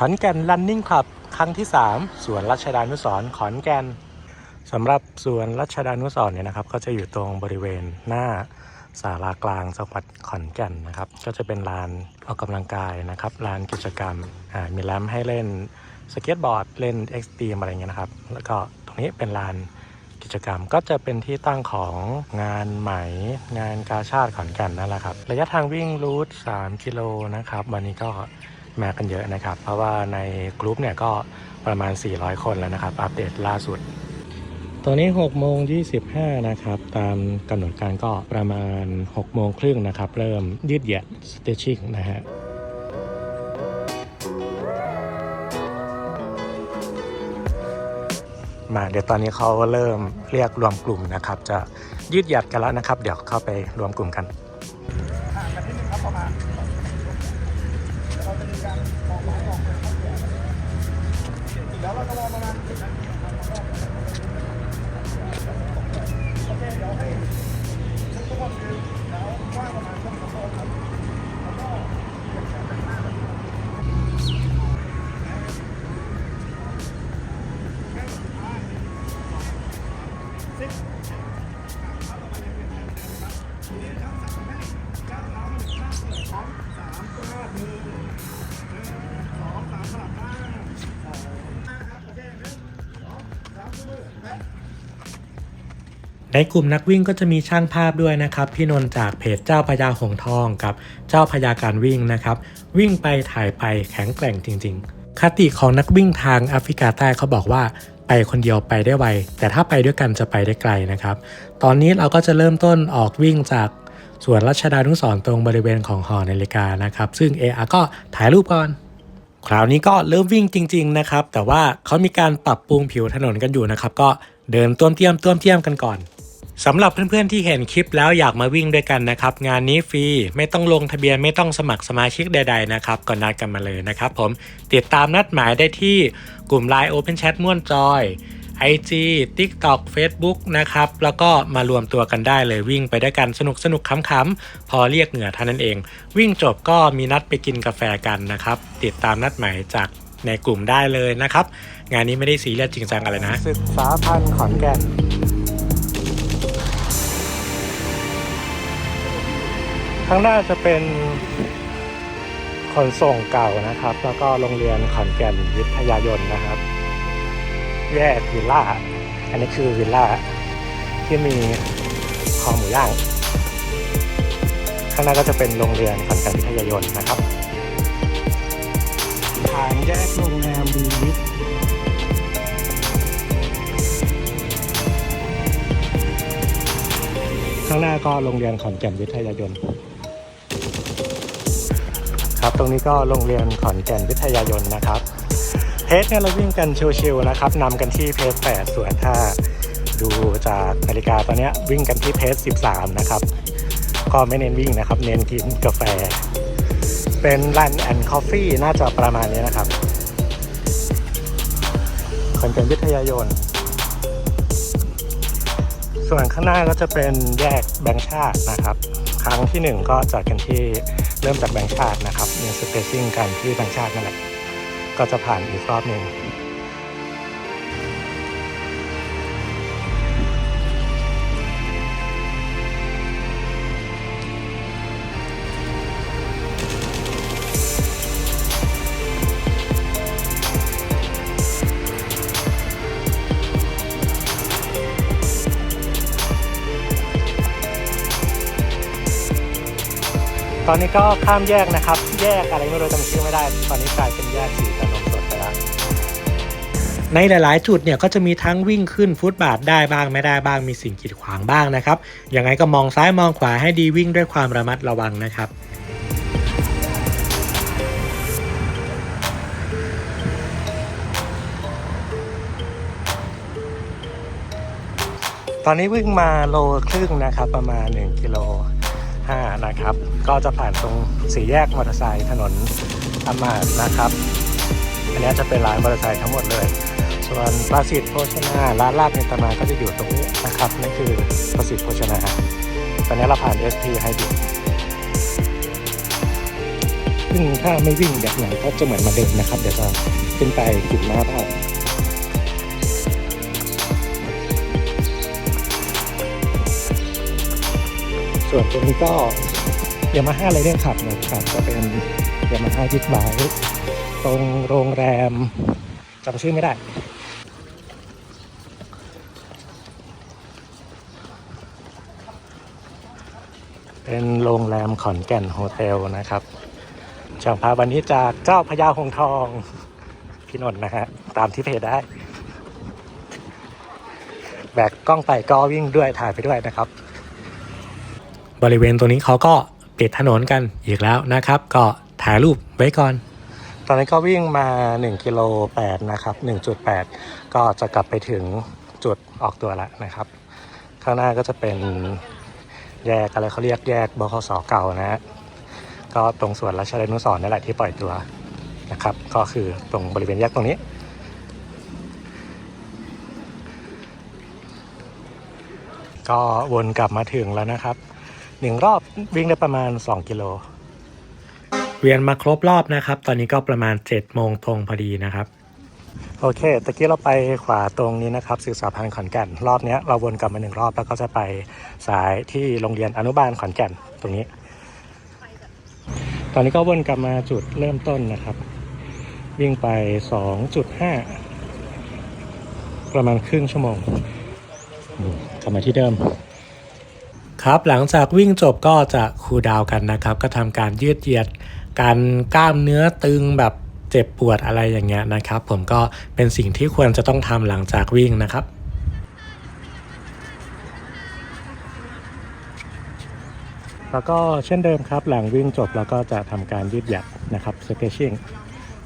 ขอนแก่น Running Club ครั้งที่ 3 สวนรัชดานุสรขอนแก่นสำหรับสวนรัชดานุสรเนี่ยนะครับ ก็จะอยู่ตรงบริเวณหน้าศาลากลางจังหวัดขอนแก่นนะครับ ก็จะเป็นลานออกกำลังกายนะครับลานกิจกรรมมีแรมให้เล่นสเก็ตบอร์ดเล่นเอ็กซ์ตรีมอะไรเงี้ยนะครับ แล้วก็ตรงนี้เป็นลานกิจกรรมก็จะเป็นที่ตั้งของงานไหมงานกาชาติขอนแก่นนั่นแหละครับ ระยะทางวิ่งรูท3กิโลนะครับ วันนี้ก็ มากันเยอะนะครับ เพราะว่าในกลุ่มเนี่ยก็ประมาณ 400 คนแล้วนะครับ อัปเดตล่าสุด ตอนนี้6โมง25 นะครับ ตามกำหนดการก็ประมาณ6โมงครึ่งนะครับ เริ่มยืดเหยียด stretching นะฮะมาเดี๋ยวตอนนี้เขาเริ่มเรียกรวมกลุ่มนะครับ จะยืดหยัดกันแล้วนะครับ เดี๋ยวเข้าไปรวมกลุ่มกัน 大家怎么了？ ในกลุ่มนักวิ่งก็จะมีช่างภาพด้วยนะครับพี่นนท์จากเพจเจ้าพญาหงทองกับเจ้าพญาการวิ่งนะครับ วิ่งไปถ่ายไปแข็งแกร่งจริง ๆ คติของนักวิ่งทางแอฟริกาใต้เขาบอกว่าไปคนเดียวไปได้ไว แต่ถ้าไปด้วยกันจะไปได้ไกลนะครับ ตอนนี้เราก็จะเริ่มต้นออกวิ่งจากสวนรัชดานุสรตรงบริเวณของหอนาฬิกานะครับ ซึ่ง AR ก็ถ่ายรูปก่อนคราวนี้ก็เริ่มวิ่งจริง ๆ นะครับ แต่ว่าเขามีการปรับปรุงผิวถนนกันอยู่นะครับ ก็ เดินต้วมเตี้ยมต้วมเตี้ยมกันก่อนสำหรับเพื่อนๆที่เห็นคลิปแล้วอยากมาวิ่งด้วยกันนะครับ งานนี้ฟรีไม่ต้องลงทะเบียนไม่ต้องสมัครสมาชิกใดๆนะครับก็นัดกันมาเลยนะครับผมติดตามนัดหมายได้ที่กลุ่ม Line Open Chat ม่วนจอย IG TikTok Facebook นะครับ แล้วก็มารวมตัวกันได้เลยวิ่งไปด้วยกันสนุกสนุกขำๆ พอเรียกเหงื่อท่านั้นเอง วิ่งจบก็มีนัดไปกินกาแฟกันนะครับ ติดตามนัดหมายจาก ในกลุ่มได้เลยนะครับ งานนี้ไม่ได้ซีเรียสจริงจังอะไรนะ ศึกษาพันขอนแก่นข้างหน้าจะเป็นขนส่งเก่านะครับ แล้วก็โรงเรียนขอนแก่นวิทยายนนะครับ แยกวิลล่า อันนี้คือวิลล่าที่มีคอหมูย่าง ข้างหน้าก็จะเป็นโรงเรียนขอนแก่นวิทยายนนะครับางแยกโรงแรมบีวิทข้างหน้าก็โรงเรียนขอนแก่นวิทยายน ครับตรงนี้ก็โรงเรียนขอนแก่นวิทยายนนะครับเพจเนี่ยเราวิ่งกันชิวๆนะครับนำกันที่เพจ8ส่วนถ้าดูจากนาฬิกาตอนนี้วิ่งกันที่เพจ13 นะครับ ก็ไม่เน้นวิ่งนะครับ เน้นกินกาแฟ เป็นรันแอนด์คอฟฟี่น่าจะประมาณนี้นะครับขอนแก่นวิทยายน ส่วนข้างหน้าก็จะเป็นแยกแบงค์ชาตินะครับ ครั้งที่ 1 ก็จัดกันที่เริ่มจากแบงค์ชาตินะครับมีสเปซซิ่งกันที่แบงค์ชาตินั่นแหละก็จะผ่านอีกรอบหนึ่ง ตอนนี้ก็ข้ามแยกนะครับ แยกอะไรไม่รู้จำชื่อไม่ได้ ตอนนี้กลายเป็นแยกสีขนมสดไปแล้วในหลาย ๆ จุดเนี่ยก็จะมีทั้งวิ่งขึ้นฟุตบาทได้บ้างไม่ได้บ้างมีสิ่งกีดขวางบ้างนะครับยังไงก็มองซ้ายมองขวาให้ดีวิ่งด้วยความระมัดระวังนะครับตอนนี้วิ่งมาโลครึ่งนะครับ ประมาณ 1 กิโล 5 นะครับ ก็จะผ่านตรงสี่แยกมอเตอร์ไซค์ถนนอำมาตย์นะครับ อันนี้จะเป็นร้านมอเตอร์ไซค์ทั้งหมดเลย ส่วนประสิทธิ์โภชนาร้านลาบในตำนานก็จะอยู่ตรงนี้นะครับนั่นคือประสิทธิ์โภชนาตอนนี้เราผ่าน SP ให้ดูซึ่งถ้าไม่วิ่งแบบไหนก็จะเหมือนมาเดิมนะครับ เดี๋ยวจะขึ้นไปจุดหน้าได้ ส่วนตรงนี้ก็ยามาฮ่าไรเดอร์ขับนะครับจะเป็นยามาฮ่าบิ๊กไบค์ตรงโรงแรมจำชื่อไม่ได้เป็นโรงแรมขอนแก่นโฮเทลนะครับช่างภาพวันนี้จากเจ้าพญาหงทอง พี่นนท์นะฮะ ตามที่เพจได้ แบกกล้องไปก็วิ่งด้วยถ่ายไปด้วยนะครับ บริเวณตรงนี้เขาก็ปิดถนนกันอีกแล้วนะครับ ก็ถ่ายรูปไว้ก่อน ตอนนี้ก็วิ่งมา1กิโล8นะครับ1.8 ก็จะกลับไปถึงจุดออกตัวแล้วนะครับ ข้างหน้าก็จะเป็นแยกอะไรเขาเรียกแยกบคสเก่านะฮะก็ตรงส่วนราชดานุสรนั่นแหละที่ปล่อยตัวนะครับ ก็คือตรงบริเวณแยกตรงนี้ก็วนกลับมาถึงแล้วนะครับ หนึ่งรอบวิ่งได้ประมาณ 2 กิโล เวียนมาครบรอบนะครับ ตอนนี้ก็ประมาณ7โมงตรงพอดีนะครับ โอเค ตะกี้เราไปขวาตรงนี้นะครับสื่อสารพันธ์ขอนแก่น รอบเนี้ยเราวนกลับมาหนึ่งรอบแล้วก็จะไปสายที่โรงเรียนอนุบาลขอนแก่นตรงนี้ ตอนนี้ก็วนกลับมาจุดเริ่มต้นนะครับ วิ่งไป 2.5 ประมาณครึ่งชั่วโมงอืมกลับมาที่เดิม ครับหลังจากวิ่งจบก็จะคูลดาวกันนะครับ ก็ทำการยืดเหยียดการกล้ามเนื้อตึงแบบเจ็บปวดอะไรอย่างเงี้ยนะครับ ผมก็เป็นสิ่งที่ควรจะต้องทำหลังจากวิ่งนะครับแล้วก็เช่นเดิมครับ หลังวิ่งจบแล้วก็จะทำการยืดหยัดนะครับ stretching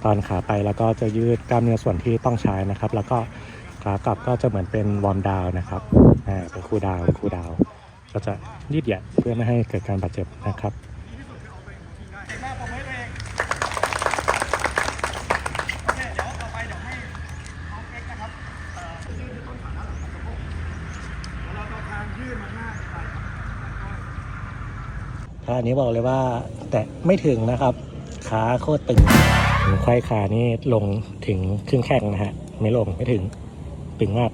ตอนขาไปแล้วก็จะยืดกล้ามเนื้อส่วนที่ต้องใช้นะครับ แล้วก็ขากลับก็จะเหมือนเป็นวอร์มดาวนะครับอ่าเป็นคูลดาวคูลดาว ก็จะยืดหยัดเพื่อไม่ให้เกิดการบาดเจ็บนะครับเก่งมากผมให้ตัวเองโอเคเดี๋ยวต่อไปเดี๋ยวให้น้องเอ็กซ์นะครับเอ่อยืดต้นขาด้านหลังสะโพกเดี๋ยวเราจะทางยืดมาหน้าไปท่านี้บอกเลยว่า แต่ไม่ถึงนะครับ ขาโคตรตึงไขว้ขานี่ลงถึงครึ่งแข้งนะฮะ ไม่ลงไม่ถึง ตึงมาก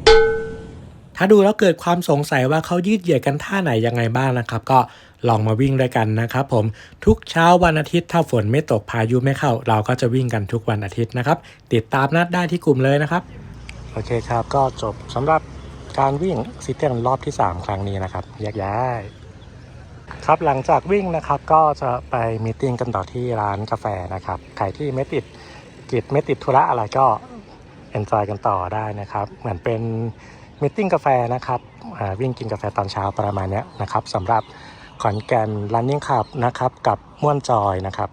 ถ้าดูแล้วเกิดความสงสัยว่าเขายืดเหยียดกันท่าไหนยังไงบ้างนะครับ ก็ลองมาวิ่งด้วยกันนะครับผมทุกเช้าวันอาทิตย์ถ้าฝนไม่ตกพายุไม่เข้า เราก็จะวิ่งกันทุกวันอาทิตย์นะครับ ติดตามนัดได้ที่กลุ่มเลยนะครับ โอเคครับก็จบสำหรับการวิ่งซิเทนรอบที่ 3 ครั้งนี้นะครับแยกย้ายครับหลังจากวิ่งนะครับก็จะไปมีติ้งกันต่อที่ร้านกาแฟนะครับใครที่ไม่ติดกิจไม่ติดธุระอะไรก็เอนจอยกันต่อได้นะครับ เหมือนเป็น มีตติ้งกาแฟนะครับวิ่งกินกาแฟตอนเช้าประมาณนี้นะครับสำหรับขอนแก่น running club นะครับกับม่วนจอยนะครับ